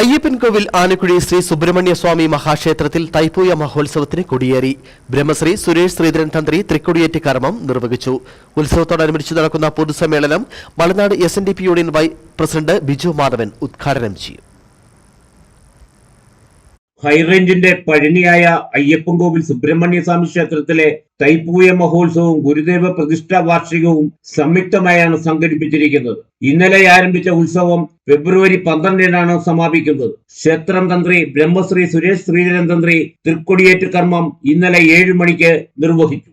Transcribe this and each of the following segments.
അയ്യപ്പൻകോവിൽ ആനക്കുഴി ശ്രീ സുബ്രഹ്മണ്യ സ്വാമി മഹാക്ഷേത്രത്തിൽ തൈപ്പൂയ മഹോത്സവത്തിന് കൊടിയേറി. ബ്രഹ്മശ്രീ സുരേഷ് ശ്രീധരൻ തന്ത്രി തൃക്കൊടിയേറ്റ് കർമ്മം നിർവഹിച്ചു. ഉത്സവത്തോടനുബന്ധിച്ച് നടക്കുന്ന പൊതുസമ്മേളനം Malanad S union vice president Biju Madhavan ഉദ്ഘാടനം ചെയ്യും. ഹൈറേഞ്ചിന്റെ പഴനിയായ അയ്യപ്പൻകോവിൽ സുബ്രഹ്മണ്യ സ്വാമി ക്ഷേത്രത്തിലെ തൈപ്പൂയ മഹോത്സവവും ഗുരുദേവ പ്രതിഷ്ഠാ വാർഷികവും സംയുക്തമായാണ് സംഘടിപ്പിച്ചിരിക്കുന്നത്. ഇന്നലെ ആരംഭിച്ച ഉത്സവം ഫെബ്രുവരി പന്ത്രണ്ടിനാണ് സമാപിക്കുന്നത്. ക്ഷേത്രം തന്ത്രി ബ്രഹ്മശ്രീ സുരേഷ് ശ്രീധരൻ തന്ത്രി തൃക്കൊടിയേറ്റ് കർമ്മം ഇന്നലെ ഏഴു മണിക്ക് നിർവഹിച്ചു.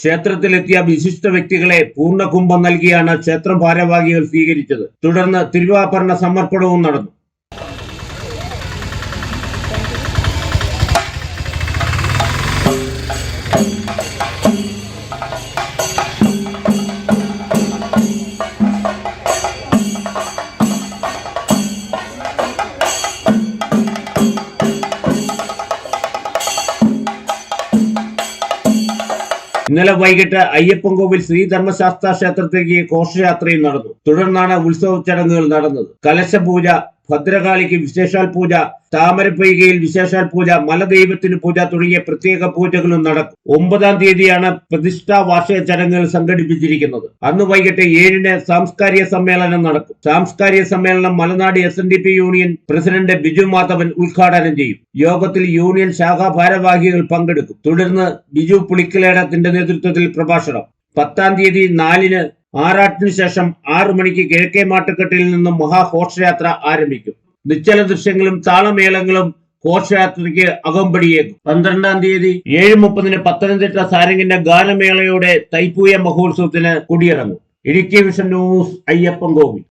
ക്ഷേത്രത്തിലെത്തിയ വിശിഷ്ട വ്യക്തികളെ പൂർണകുംഭം നൽകിയാണ് ക്ഷേത്രം ഭാരവാഹികൾ സ്വീകരിച്ചത്. തുടർന്ന് തിരുവാഭരണ സമർപ്പണവും നടന്നു. ഇന്നലെ വൈകിട്ട് അയ്യപ്പൻകോവിൽ ശ്രീധർമ്മശാസ്ത്ര ക്ഷേത്രത്തിലേക്ക് ഘോഷയാത്രയും നടന്നു. തുടർന്നാണ് ഉത്സവ ചടങ്ങുകൾ നടന്നത്. കലശപൂജ ഭദ്രകാളിക്ക് വിശേഷാൽ പൂജ താമരപ്പൊയ്കയിൽ വിശേഷാൽ പൂജ മലദൈവത്തിന് പൂജ തുടങ്ങിയ പ്രത്യേക പൂജകളും നടക്കും. ഒമ്പതാം തീയതിയാണ് പ്രതിഷ്ഠാ വാർഷിക ചടങ്ങുകൾ സംഘടിപ്പിച്ചിരിക്കുന്നത്. അന്ന് വൈകിട്ട് ഏഴിന് സാംസ്കാരിക സമ്മേളനം നടക്കും. സാംസ്കാരിക സമ്മേളനം Malanad S union president Biju Madhavan ഉദ്ഘാടനം ചെയ്യും. യോഗത്തിൽ യൂണിയൻ ശാഖാ ഭാരവാഹികൾ പങ്കെടുക്കും. തുടർന്ന് ബിജു പുളിക്കലേടത്തിന്റെ നേതൃത്വത്തിൽ പ്രഭാഷണം. പത്താം തീയതി നാലിന് ആറാട്ടിനു ശേഷം ആറു മണിക്ക് കിഴക്കേ മാട്ടുക്കെട്ടിൽ നിന്നും മഹാഘോഷയാത്ര ആരംഭിക്കും. നിശ്ചല ദൃശ്യങ്ങളും താളമേളങ്ങളും ഘോഷയാത്രയ്ക്ക് അകമ്പടിയേക്കും പന്ത്രണ്ടാം തീയതി ഏഴ് മുപ്പതിന് പത്തനംതിട്ട സാരംഗിന്റെ ഗാനമേളയോടെ തൈപ്പൂയ മഹോത്സവത്തിന് കൊടിയിറങ്ങും. Idukki vision news Ayyappan Kovil